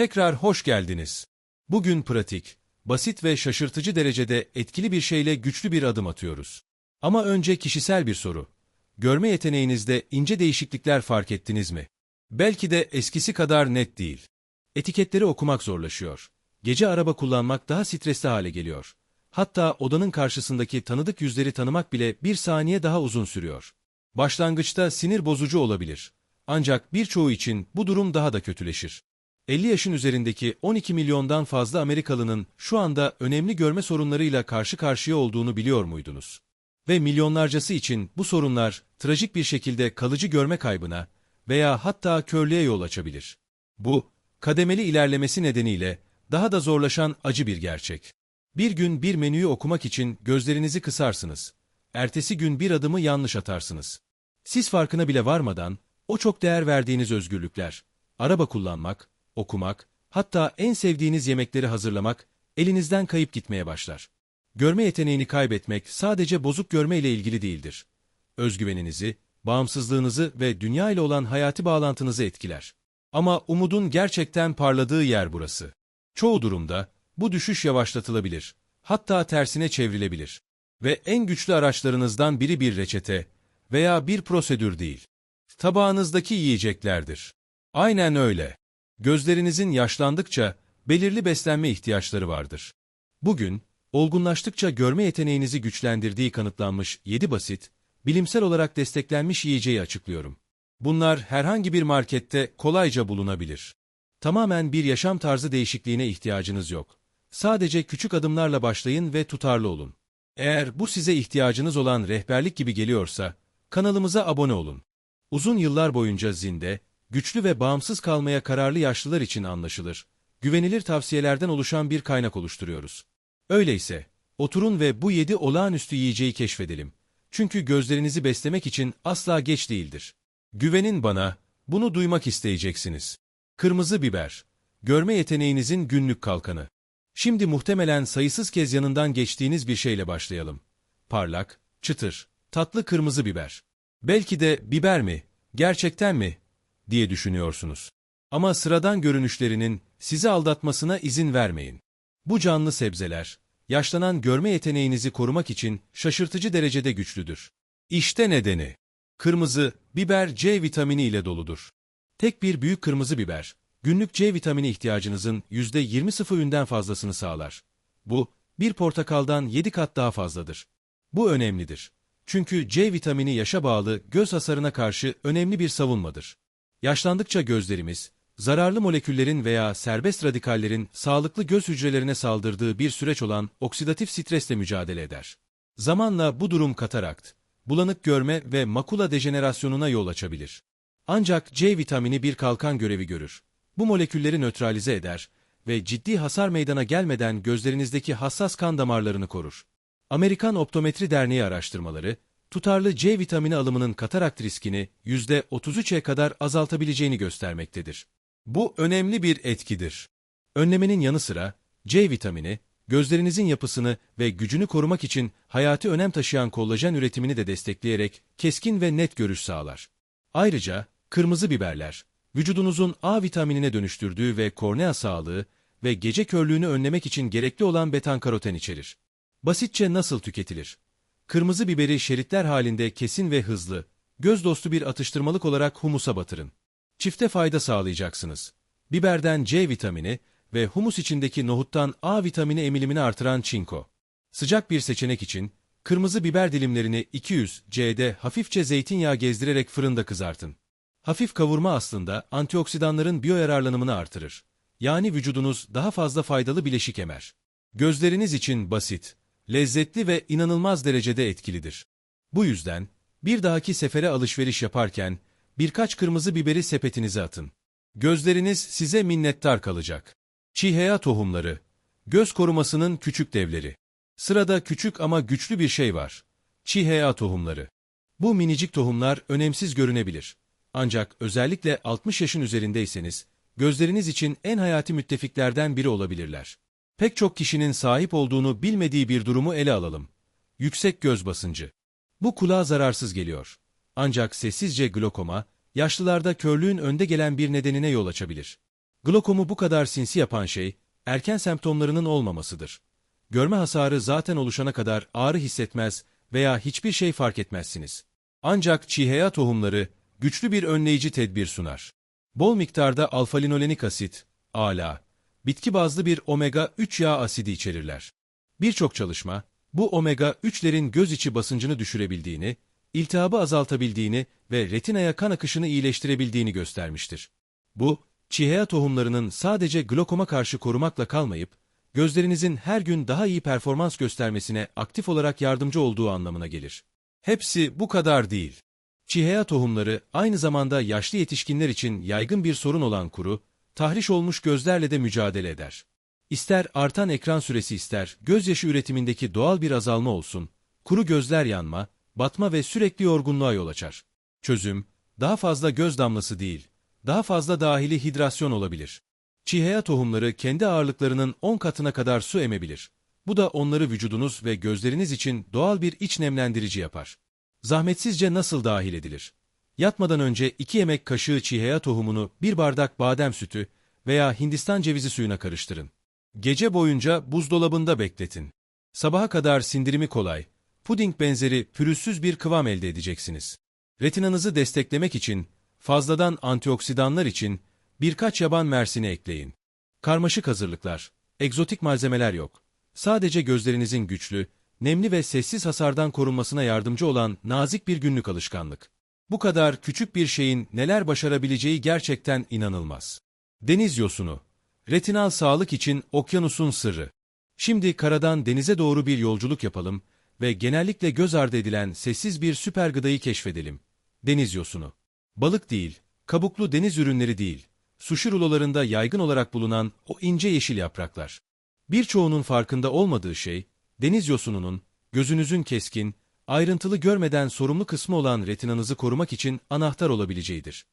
Tekrar hoş geldiniz. Bugün pratik, basit ve şaşırtıcı derecede etkili bir şeyle güçlü bir adım atıyoruz. Ama önce kişisel bir soru. Görme yeteneğinizde ince değişiklikler fark ettiniz mi? Belki de eskisi kadar net değil. Etiketleri okumak zorlaşıyor. Gece araba kullanmak daha stresli hale geliyor. Hatta odanın karşısındaki tanıdık yüzleri tanımak bile bir saniye daha uzun sürüyor. Başlangıçta sinir bozucu olabilir. Ancak birçoğu için bu durum daha da kötüleşir. 50 yaşın üzerindeki 12 milyondan fazla Amerikalının şu anda önemli görme sorunlarıyla karşı karşıya olduğunu biliyor muydunuz? Ve milyonlarcası için bu sorunlar trajik bir şekilde kalıcı görme kaybına veya hatta körlüğe yol açabilir. Bu, kademeli ilerlemesi nedeniyle daha da zorlaşan acı bir gerçek. Bir gün bir menüyü okumak için gözlerinizi kısarsınız. Ertesi gün bir adımı yanlış atarsınız. Siz farkına bile varmadan o çok değer verdiğiniz özgürlükler, araba kullanmak, okumak, hatta en sevdiğiniz yemekleri hazırlamak elinizden kayıp gitmeye başlar. Görme yeteneğini kaybetmek sadece bozuk görme ile ilgili değildir. Özgüveninizi, bağımsızlığınızı ve dünya ile olan hayati bağlantınızı etkiler. Ama umudun gerçekten parladığı yer burası. Çoğu durumda bu düşüş yavaşlatılabilir, hatta tersine çevrilebilir. Ve en güçlü araçlarınızdan biri bir reçete veya bir prosedür değil. Tabağınızdaki yiyeceklerdir. Aynen öyle. Gözlerinizin yaşlandıkça belirli beslenme ihtiyaçları vardır. Bugün, olgunlaştıkça görme yeteneğinizi güçlendirdiği kanıtlanmış 7 basit, bilimsel olarak desteklenmiş yiyeceği açıklıyorum. Bunlar herhangi bir markette kolayca bulunabilir. Tamamen bir yaşam tarzı değişikliğine ihtiyacınız yok. Sadece küçük adımlarla başlayın ve tutarlı olun. Eğer bu size ihtiyacınız olan rehberlik gibi geliyorsa, kanalımıza abone olun. Uzun yıllar boyunca zinde, güçlü ve bağımsız kalmaya kararlı yaşlılar için anlaşılır, güvenilir tavsiyelerden oluşan bir kaynak oluşturuyoruz. Öyleyse, oturun ve bu yedi olağanüstü yiyeceği keşfedelim. Çünkü gözlerinizi beslemek için asla geç değildir. Güvenin bana, bunu duymak isteyeceksiniz. Kırmızı biber, görme yeteneğinizin günlük kalkanı. Şimdi muhtemelen sayısız kez yanından geçtiğiniz bir şeyle başlayalım. Parlak, çıtır, tatlı kırmızı biber. Belki de biber mi, gerçekten mi diye düşünüyorsunuz. Ama sıradan görünüşlerinin sizi aldatmasına izin vermeyin. Bu canlı sebzeler, yaşlanan görme yeteneğinizi korumak için şaşırtıcı derecede güçlüdür. İşte nedeni. Kırmızı, biber C vitamini ile doludur. Tek bir büyük kırmızı biber, günlük C vitamini ihtiyacınızın %20'ünden fazlasını sağlar. Bu, bir portakaldan 7 kat daha fazladır. Bu önemlidir. Çünkü C vitamini yaşa bağlı göz hasarına karşı önemli bir savunmadır. Yaşlandıkça gözlerimiz, zararlı moleküllerin veya serbest radikallerin sağlıklı göz hücrelerine saldırdığı bir süreç olan oksidatif stresle mücadele eder. Zamanla bu durum katarakt, bulanık görme ve makula dejenerasyonuna yol açabilir. Ancak C vitamini bir kalkan görevi görür. Bu molekülleri nötralize eder ve ciddi hasar meydana gelmeden gözlerinizdeki hassas kan damarlarını korur. Amerikan Optometri Derneği araştırmaları, tutarlı C vitamini alımının katarakt riskini %33'e kadar azaltabileceğini göstermektedir. Bu önemli bir etkidir. Önlemenin yanı sıra C vitamini, gözlerinizin yapısını ve gücünü korumak için hayati önem taşıyan kollajen üretimini de destekleyerek keskin ve net görüş sağlar. Ayrıca kırmızı biberler, vücudunuzun A vitaminine dönüştürdüğü ve kornea sağlığı ve gece körlüğünü önlemek için gerekli olan betankaroten içerir. Basitçe nasıl tüketilir? Kırmızı biberi şeritler halinde kesin ve hızlı, göz dostu bir atıştırmalık olarak humusa batırın. Çifte fayda sağlayacaksınız. Biberden C vitamini ve humus içindeki nohuttan A vitamini emilimini artıran çinko. Sıcak bir seçenek için kırmızı biber dilimlerini 200 C'de hafifçe zeytinyağı gezdirerek fırında kızartın. Hafif kavurma aslında antioksidanların biyoyararlanımını artırır. Yani vücudunuz daha fazla faydalı bileşik emer. Gözleriniz için basit, lezzetli ve inanılmaz derecede etkilidir. Bu yüzden bir dahaki sefere alışveriş yaparken birkaç kırmızı biberi sepetinize atın. Gözleriniz size minnettar kalacak. Çiheya tohumları, göz korumasının küçük devleri. Sırada küçük ama güçlü bir şey var. Çiheya tohumları. Bu minicik tohumlar önemsiz görünebilir. Ancak özellikle 60 yaşın üzerindeyseniz, gözleriniz için en hayati müttefiklerden biri olabilirler. Pek çok kişinin sahip olduğunu bilmediği bir durumu ele alalım. Yüksek göz basıncı. Bu kulağa zararsız geliyor. Ancak sessizce glokoma, yaşlılarda körlüğün önde gelen bir nedenine yol açabilir. Glokomu bu kadar sinsi yapan şey, erken semptomlarının olmamasıdır. Görme hasarı zaten oluşana kadar ağrı hissetmez veya hiçbir şey fark etmezsiniz. Ancak çiğheya tohumları güçlü bir önleyici tedbir sunar. Bol miktarda alfa-linolenik asit, ALA, bitki bazlı bir omega-3 yağ asidi içerirler. Birçok çalışma, bu omega-3'lerin göz içi basıncını düşürebildiğini, iltihabı azaltabildiğini ve retinaya kan akışını iyileştirebildiğini göstermiştir. Bu, çiğheya tohumlarının sadece glokoma karşı korumakla kalmayıp, gözlerinizin her gün daha iyi performans göstermesine aktif olarak yardımcı olduğu anlamına gelir. Hepsi bu kadar değil. Çiğheya tohumları aynı zamanda yaşlı yetişkinler için yaygın bir sorun olan kuru, tahriş olmuş gözlerle de mücadele eder. İster artan ekran süresi ister gözyaşı üretimindeki doğal bir azalma olsun, kuru gözler yanma, batma ve sürekli yorgunluğa yol açar. Çözüm, daha fazla göz damlası değil, daha fazla dahili hidrasyon olabilir. Çiğheya tohumları kendi ağırlıklarının 10 katına kadar su emebilir. Bu da onları vücudunuz ve gözleriniz için doğal bir iç nemlendirici yapar. Zahmetsizce nasıl dahil edilir? Yatmadan önce 2 yemek kaşığı çiğheya tohumunu bir bardak badem sütü veya Hindistan cevizi suyuna karıştırın. Gece boyunca buzdolabında bekletin. Sabaha kadar sindirimi kolay, puding benzeri pürüzsüz bir kıvam elde edeceksiniz. Retinanızı desteklemek için, fazladan antioksidanlar için birkaç yaban mersini ekleyin. Karmaşık hazırlıklar, egzotik malzemeler yok. Sadece gözlerinizin güçlü, nemli ve sessiz hasardan korunmasına yardımcı olan nazik bir günlük alışkanlık. Bu kadar küçük bir şeyin neler başarabileceği gerçekten inanılmaz. Deniz yosunu, retinal sağlık için okyanusun sırrı. Şimdi karadan denize doğru bir yolculuk yapalım ve genellikle göz ardı edilen sessiz bir süper gıdayı keşfedelim. Deniz yosunu. Balık değil, kabuklu deniz ürünleri değil, sushi rulolarında yaygın olarak bulunan o ince yeşil yapraklar. Birçoğunun farkında olmadığı şey, deniz yosununun, gözünüzün keskin, ayrıntılı görmeden sorumlu kısmı olan retinanızı korumak için anahtar olabileceğidir.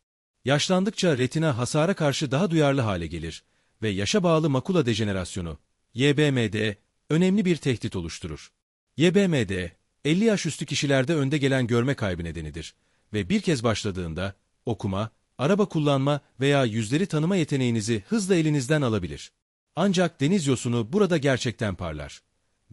Yaşlandıkça retina hasara karşı daha duyarlı hale gelir ve yaşa bağlı makula dejenerasyonu, YBMD, önemli bir tehdit oluşturur. YBMD, 50 yaş üstü kişilerde önde gelen görme kaybı nedenidir ve bir kez başladığında okuma, araba kullanma veya yüzleri tanıma yeteneğinizi hızla elinizden alabilir. Ancak deniz yosunu burada gerçekten parlar.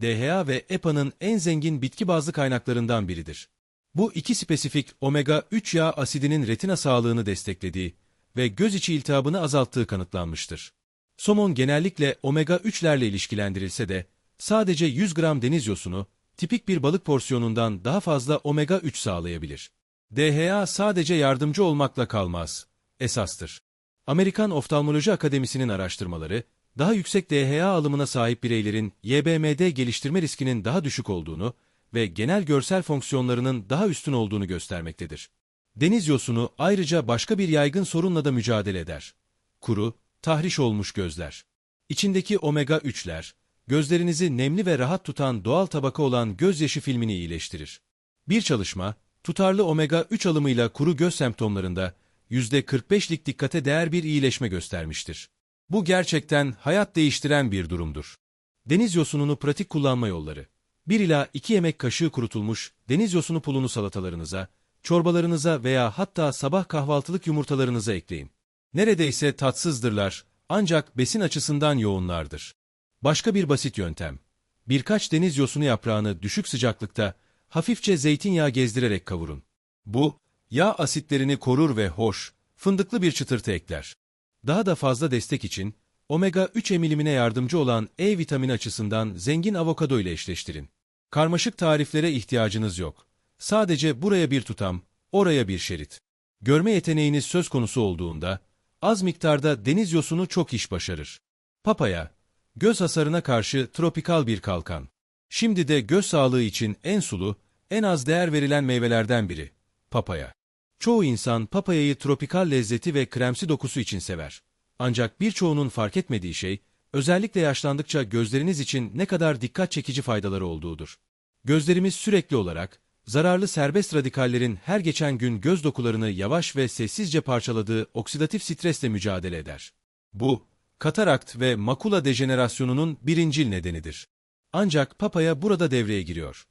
DHA ve EPA'nın en zengin bitki bazlı kaynaklarından biridir. Bu iki spesifik omega-3 yağ asidinin retina sağlığını desteklediği ve göz içi iltihabını azalttığı kanıtlanmıştır. Somon genellikle omega-3'lerle ilişkilendirilse de sadece 100 gram deniz yosunu tipik bir balık porsiyonundan daha fazla omega-3 sağlayabilir. DHA sadece yardımcı olmakla kalmaz, esastır. Amerikan Oftalmoloji Akademisi'nin araştırmaları, daha yüksek DHA alımına sahip bireylerin YBMD geliştirme riskinin daha düşük olduğunu ve genel görsel fonksiyonlarının daha üstün olduğunu göstermektedir. Deniz yosunu ayrıca başka bir yaygın sorunla da mücadele eder. Kuru, tahriş olmuş gözler. İçindeki omega-3'ler, gözlerinizi nemli ve rahat tutan doğal tabaka olan gözyaşı filmini iyileştirir. Bir çalışma, tutarlı omega-3 alımıyla kuru göz semptomlarında %45'lik dikkate değer bir iyileşme göstermiştir. Bu gerçekten hayat değiştiren bir durumdur. Deniz yosununu pratik kullanma yolları. 1 ila 2 yemek kaşığı kurutulmuş deniz yosunu pulunu salatalarınıza, çorbalarınıza veya hatta sabah kahvaltılık yumurtalarınıza ekleyin. Neredeyse tatsızdırlar ancak besin açısından yoğunlardır. Başka bir basit yöntem. Birkaç deniz yosunu yaprağını düşük sıcaklıkta hafifçe zeytinyağı gezdirerek kavurun. Bu, yağ asitlerini korur ve hoş, fındıklı bir çıtırtı ekler. Daha da fazla destek için, omega-3 emilimine yardımcı olan E vitamini açısından zengin avokado ile eşleştirin. Karmaşık tariflere ihtiyacınız yok. Sadece buraya bir tutam, oraya bir şerit. Görme yeteneğiniz söz konusu olduğunda, az miktarda deniz yosunu çok iş başarır. Papaya, göz hasarına karşı tropikal bir kalkan. Şimdi de göz sağlığı için en sulu, en az değer verilen meyvelerden biri. Papaya. Çoğu insan papayayı tropikal lezzeti ve kremsi dokusu için sever. Ancak birçoğunun fark etmediği şey, özellikle yaşlandıkça gözleriniz için ne kadar dikkat çekici faydaları olduğudur. Gözlerimiz sürekli olarak, zararlı serbest radikallerin her geçen gün göz dokularını yavaş ve sessizce parçaladığı oksidatif stresle mücadele eder. Bu, katarakt ve makula dejenerasyonunun birincil nedenidir. Ancak papaya burada devreye giriyor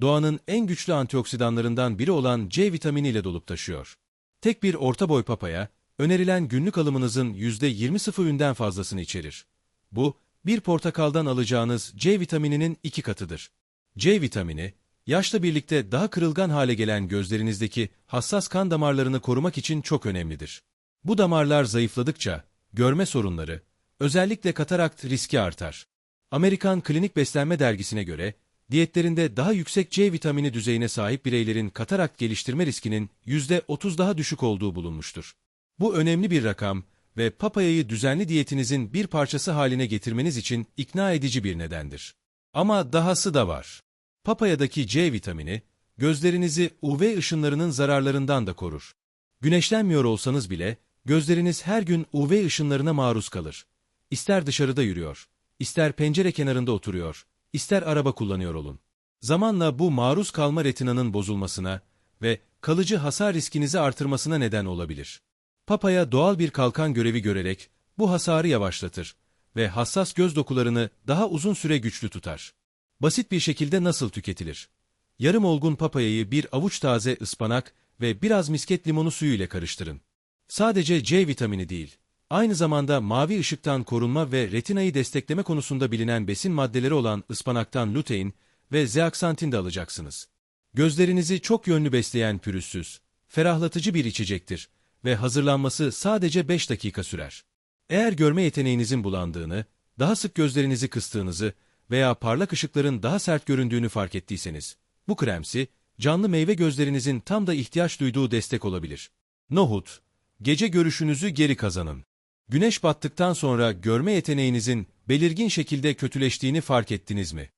doğanın en güçlü antioksidanlarından biri olan C vitaminiyle dolup taşıyor. Tek bir orta boy papaya, önerilen günlük alımınızın %20'nden fazlasını içerir. Bu, bir portakaldan alacağınız C vitamininin iki katıdır. C vitamini, yaşla birlikte daha kırılgan hale gelen gözlerinizdeki hassas kan damarlarını korumak için çok önemlidir. Bu damarlar zayıfladıkça, görme sorunları, özellikle katarakt riski artar. Amerikan Klinik Beslenme Dergisi'ne göre, diyetlerinde daha yüksek C vitamini düzeyine sahip bireylerin katarakt geliştirme riskinin %30 daha düşük olduğu bulunmuştur. Bu önemli bir rakam ve papayayı düzenli diyetinizin bir parçası haline getirmeniz için ikna edici bir nedendir. Ama dahası da var. Papayadaki C vitamini, gözlerinizi UV ışınlarının zararlarından da korur. Güneşlenmiyor olsanız bile, gözleriniz her gün UV ışınlarına maruz kalır. İster dışarıda yürüyor, ister pencere kenarında oturuyor, ister araba kullanıyor olun. Zamanla bu maruz kalma retinanın bozulmasına ve kalıcı hasar riskinizi artırmasına neden olabilir. Papaya doğal bir kalkan görevi görerek bu hasarı yavaşlatır ve hassas göz dokularını daha uzun süre güçlü tutar. Basit bir şekilde nasıl tüketilir? Yarım olgun papayayı bir avuç taze ıspanak ve biraz misket limonu suyu ile karıştırın. Sadece C vitamini değil, aynı zamanda mavi ışıktan korunma ve retinayı destekleme konusunda bilinen besin maddeleri olan ıspanaktan lutein ve zeaksantin de alacaksınız. Gözlerinizi çok yönlü besleyen pürüzsüz, ferahlatıcı bir içecektir ve hazırlanması sadece 5 dakika sürer. Eğer görme yeteneğinizin bulandığını, daha sık gözlerinizi kıstığınızı veya parlak ışıkların daha sert göründüğünü fark ettiyseniz, bu kremsi, canlı meyve gözlerinizin tam da ihtiyaç duyduğu destek olabilir. Nohut, gece görüşünüzü geri kazanın. Güneş battıktan sonra görme yeteneğinizin belirgin şekilde kötüleştiğini fark ettiniz mi?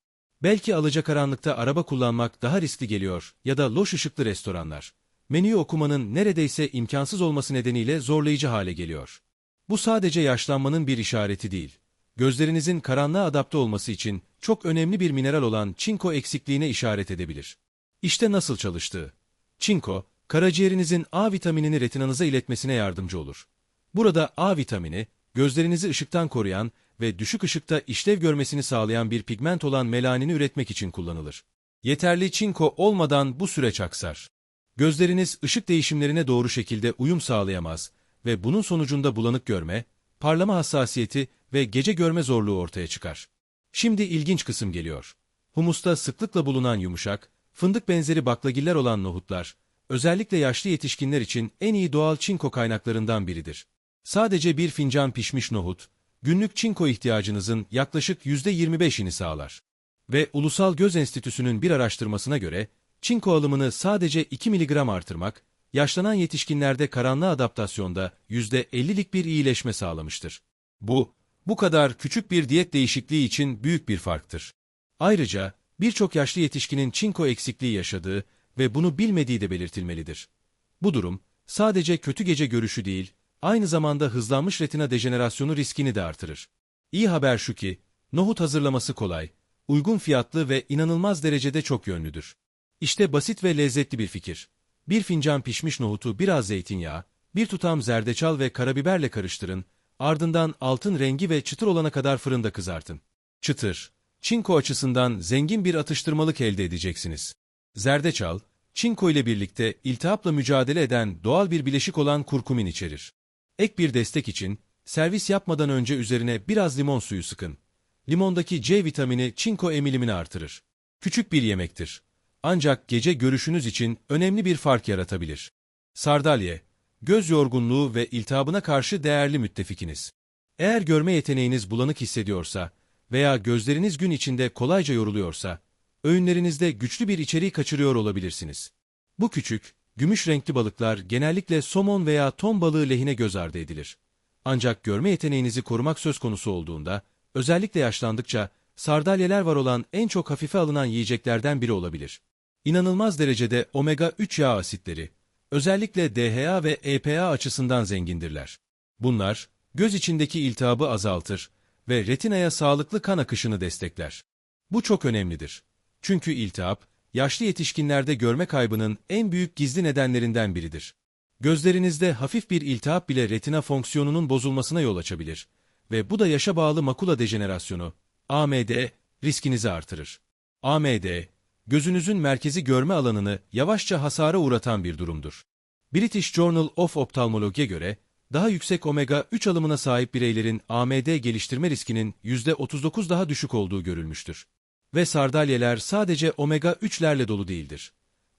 Belki alacakaranlıkta araba kullanmak daha riskli geliyor ya da loş ışıklı restoranlar. Menüyü okumanın neredeyse imkansız olması nedeniyle zorlayıcı hale geliyor. Bu sadece yaşlanmanın bir işareti değil. Gözlerinizin karanlığa adapte olması için çok önemli bir mineral olan çinko eksikliğine işaret edebilir. İşte nasıl çalıştığı. Çinko, karaciğerinizin A vitaminini retinanıza iletmesine yardımcı olur. Burada A vitamini, gözlerinizi ışıktan koruyan ve düşük ışıkta işlev görmesini sağlayan bir pigment olan melanini üretmek için kullanılır. Yeterli çinko olmadan bu süreç aksar. Gözleriniz ışık değişimlerine doğru şekilde uyum sağlayamaz ve bunun sonucunda bulanık görme, parlama hassasiyeti ve gece görme zorluğu ortaya çıkar. Şimdi ilginç kısım geliyor. Humusta sıklıkla bulunan yumuşak, fındık benzeri baklagiller olan nohutlar, özellikle yaşlı yetişkinler için en iyi doğal çinko kaynaklarından biridir. Sadece bir fincan pişmiş nohut, günlük çinko ihtiyacınızın yaklaşık %25'ini sağlar. Ve Ulusal Göz Enstitüsü'nün bir araştırmasına göre, çinko alımını sadece 2 mg artırmak, yaşlanan yetişkinlerde karanlığa adaptasyonda %50'lik bir iyileşme sağlamıştır. Bu, bu kadar küçük bir diyet değişikliği için büyük bir farktır. Ayrıca, birçok yaşlı yetişkinin çinko eksikliği yaşadığı ve bunu bilmediği de belirtilmelidir. Bu durum, sadece kötü gece görüşü değil, aynı zamanda hızlanmış retina dejenerasyonu riskini de artırır. İyi haber şu ki, nohut hazırlaması kolay, uygun fiyatlı ve inanılmaz derecede çok yönlüdür. İşte basit ve lezzetli bir fikir. Bir fincan pişmiş nohutu biraz zeytinyağı, bir tutam zerdeçal ve karabiberle karıştırın, ardından altın rengi ve çıtır olana kadar fırında kızartın. Çıtır, çinko açısından zengin bir atıştırmalık elde edeceksiniz. Zerdeçal, çinko ile birlikte iltihapla mücadele eden doğal bir bileşik olan kurkumin içerir. Ek bir destek için, servis yapmadan önce üzerine biraz limon suyu sıkın. Limondaki C vitamini çinko emilimini artırır. Küçük bir yemektir. Ancak gece görüşünüz için önemli bir fark yaratabilir. Sardalye, göz yorgunluğu ve iltihabına karşı değerli müttefikiniz. Eğer görme yeteneğiniz bulanık hissediyorsa veya gözleriniz gün içinde kolayca yoruluyorsa, öğünlerinizde güçlü bir içeriği kaçırıyor olabilirsiniz. Bu küçük, gümüş renkli balıklar genellikle somon veya ton balığı lehine göz ardı edilir. Ancak görme yeteneğinizi korumak söz konusu olduğunda, özellikle yaşlandıkça, sardalyeler var olan en çok hafife alınan yiyeceklerden biri olabilir. İnanılmaz derecede omega-3 yağ asitleri, özellikle DHA ve EPA açısından zengindirler. Bunlar, göz içindeki iltihabı azaltır ve retinaya sağlıklı kan akışını destekler. Bu çok önemlidir. Çünkü iltihap, yaşlı yetişkinlerde görme kaybının en büyük gizli nedenlerinden biridir. Gözlerinizde hafif bir iltihap bile retina fonksiyonunun bozulmasına yol açabilir ve bu da yaşa bağlı makula dejenerasyonu, AMD, riskinizi artırır. AMD, gözünüzün merkezi görme alanını yavaşça hasara uğratan bir durumdur. British Journal of Ophthalmology'e göre, daha yüksek omega-3 alımına sahip bireylerin AMD geliştirme riskinin %39 daha düşük olduğu görülmüştür. Ve sardalyeler sadece omega-3'lerle dolu değildir.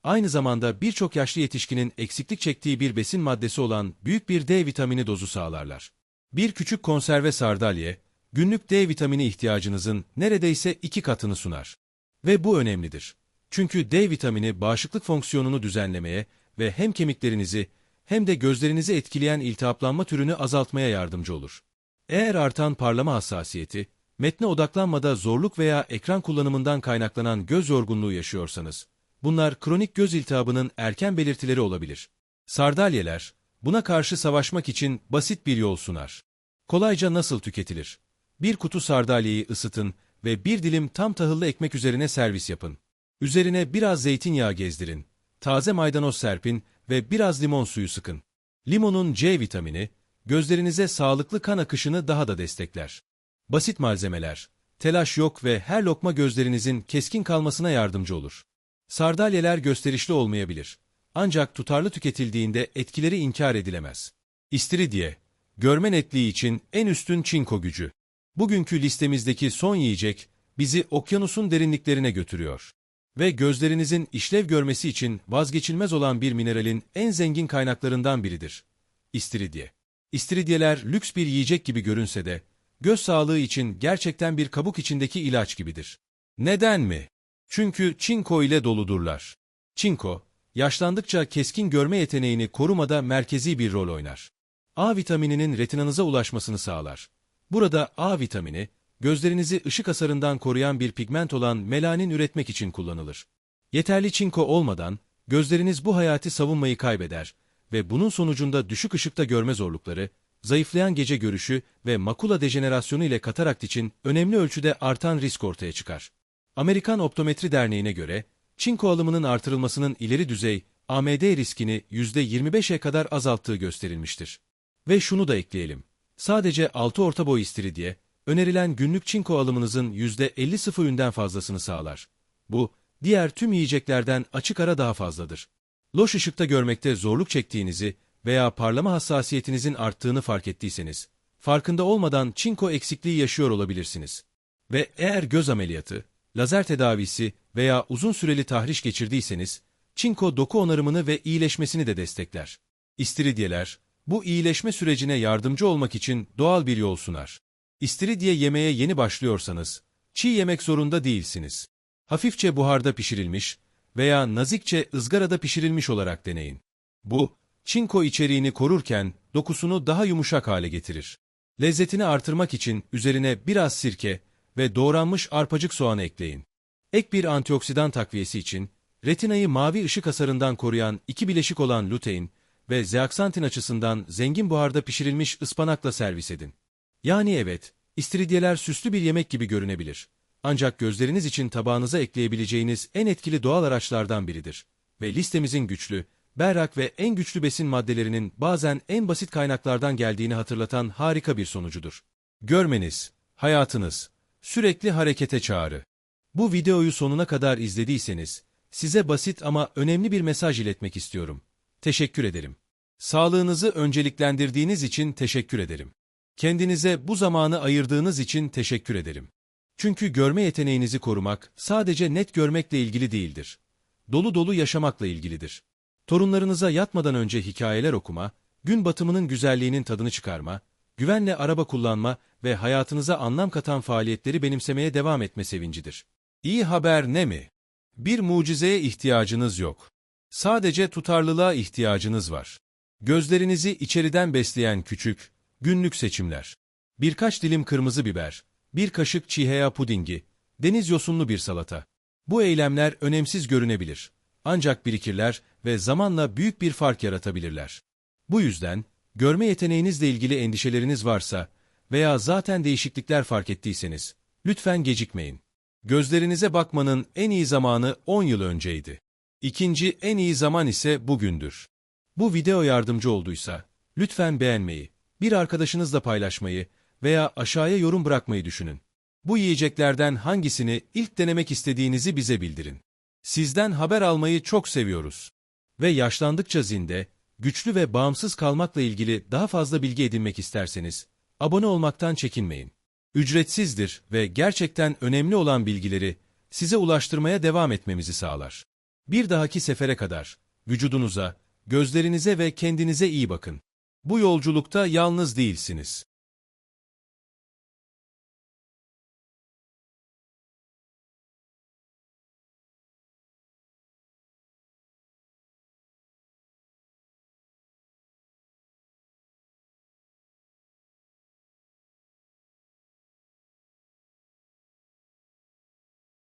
Aynı zamanda birçok yaşlı yetişkinin eksiklik çektiği bir besin maddesi olan büyük bir D vitamini dozu sağlarlar. Bir küçük konserve sardalye, günlük D vitamini ihtiyacınızın neredeyse iki katını sunar. Ve bu önemlidir. Çünkü D vitamini bağışıklık fonksiyonunu düzenlemeye ve hem kemiklerinizi hem de gözlerinizi etkileyen iltihaplanma türünü azaltmaya yardımcı olur. Eğer artan parlama hassasiyeti, metne odaklanmada zorluk veya ekran kullanımından kaynaklanan göz yorgunluğu yaşıyorsanız, bunlar kronik göz iltihabının erken belirtileri olabilir. Sardalyeler, buna karşı savaşmak için basit bir yol sunar. Kolayca nasıl tüketilir? Bir kutu sardalyeyi ısıtın ve bir dilim tam tahıllı ekmek üzerine servis yapın. Üzerine biraz zeytinyağı gezdirin, taze maydanoz serpin ve biraz limon suyu sıkın. Limonun C vitamini, gözlerinize sağlıklı kan akışını daha da destekler. Basit malzemeler, telaş yok ve her lokma gözlerinizin keskin kalmasına yardımcı olur. Sardalyeler gösterişli olmayabilir. Ancak tutarlı tüketildiğinde etkileri inkar edilemez. İstiridye, görme netliği için en üstün çinko gücü. Bugünkü listemizdeki son yiyecek, bizi okyanusun derinliklerine götürüyor. Ve gözlerinizin işlev görmesi için vazgeçilmez olan bir mineralin en zengin kaynaklarından biridir. İstiridye. İstiridyeler lüks bir yiyecek gibi görünse de, göz sağlığı için gerçekten bir kabuk içindeki ilaç gibidir. Neden mi? Çünkü çinko ile doludurlar. Çinko, yaşlandıkça keskin görme yeteneğini korumada merkezi bir rol oynar. A vitamininin retinanıza ulaşmasını sağlar. Burada A vitamini, gözlerinizi ışık hasarından koruyan bir pigment olan melanin üretmek için kullanılır. Yeterli çinko olmadan, gözleriniz bu hayati savunmayı kaybeder ve bunun sonucunda düşük ışıkta görme zorlukları, zayıflayan gece görüşü ve makula dejenerasyonu ile katarakt için önemli ölçüde artan risk ortaya çıkar. Amerikan Optometri Derneği'ne göre, çinko alımının artırılmasının ileri düzey AMD riskini %25'e kadar azalttığı gösterilmiştir. Ve şunu da ekleyelim. Sadece 6 orta boy istiridye, önerilen günlük çinko alımınızın %50 sıfırından fazlasını sağlar. Bu, diğer tüm yiyeceklerden açık ara daha fazladır. Loş ışıkta görmekte zorluk çektiğinizi veya parlama hassasiyetinizin arttığını fark ettiyseniz, farkında olmadan çinko eksikliği yaşıyor olabilirsiniz. Ve eğer göz ameliyatı, lazer tedavisi veya uzun süreli tahriş geçirdiyseniz, çinko doku onarımını ve iyileşmesini de destekler. İstiridyeler, bu iyileşme sürecine yardımcı olmak için doğal bir yol sunar. İstiridye yemeye yeni başlıyorsanız, çiğ yemek zorunda değilsiniz. Hafifçe buharda pişirilmiş veya nazikçe ızgarada pişirilmiş olarak deneyin. Bu, çinko içeriğini korurken dokusunu daha yumuşak hale getirir. Lezzetini artırmak için üzerine biraz sirke ve doğranmış arpacık soğanı ekleyin. Ek bir antioksidan takviyesi için, retinayı mavi ışık hasarından koruyan iki bileşik olan lutein ve zeaksantin açısından zengin buharda pişirilmiş ıspanakla servis edin. Yani evet, istiridyeler süslü bir yemek gibi görünebilir. Ancak gözleriniz için tabağınıza ekleyebileceğiniz en etkili doğal araçlardan biridir. Ve listemizin güçlü, berrak ve en güçlü besin maddelerinin bazen en basit kaynaklardan geldiğini hatırlatan harika bir sonucudur. Görmeniz, hayatınız, sürekli harekete çağrı. Bu videoyu sonuna kadar izlediyseniz, size basit ama önemli bir mesaj iletmek istiyorum. Teşekkür ederim. Sağlığınızı önceliklendirdiğiniz için teşekkür ederim. Kendinize bu zamanı ayırdığınız için teşekkür ederim. Çünkü görme yeteneğinizi korumak sadece net görmekle ilgili değildir. Dolu dolu yaşamakla ilgilidir. Torunlarınıza yatmadan önce hikayeler okuma, gün batımının güzelliğinin tadını çıkarma, güvenle araba kullanma ve hayatınıza anlam katan faaliyetleri benimsemeye devam etme sevincidir. İyi haber ne mi? Bir mucizeye ihtiyacınız yok. Sadece tutarlılığa ihtiyacınız var. Gözlerinizi içeriden besleyen küçük, günlük seçimler. Birkaç dilim kırmızı biber, bir kaşık çiğheya pudingi, deniz yosunlu bir salata. Bu eylemler önemsiz görünebilir. Ancak birikirler ve zamanla büyük bir fark yaratabilirler. Bu yüzden, görme yeteneğinizle ilgili endişeleriniz varsa veya zaten değişiklikler fark ettiyseniz, lütfen gecikmeyin. Gözlerinize bakmanın en iyi zamanı 10 yıl önceydi. İkinci en iyi zaman ise bugündür. Bu video yardımcı olduysa, lütfen beğenmeyi, bir arkadaşınızla paylaşmayı veya aşağıya yorum bırakmayı düşünün. Bu yiyeceklerden hangisini ilk denemek istediğinizi bize bildirin. Sizden haber almayı çok seviyoruz. Ve yaşlandıkça zinde, Güçlü ve bağımsız kalmakla ilgili daha fazla bilgi edinmek isterseniz, abone olmaktan çekinmeyin. Ücretsizdir ve gerçekten önemli olan bilgileri size ulaştırmaya devam etmemizi sağlar. Bir dahaki sefere kadar vücudunuza, gözlerinize ve kendinize iyi bakın. Bu yolculukta yalnız değilsiniz.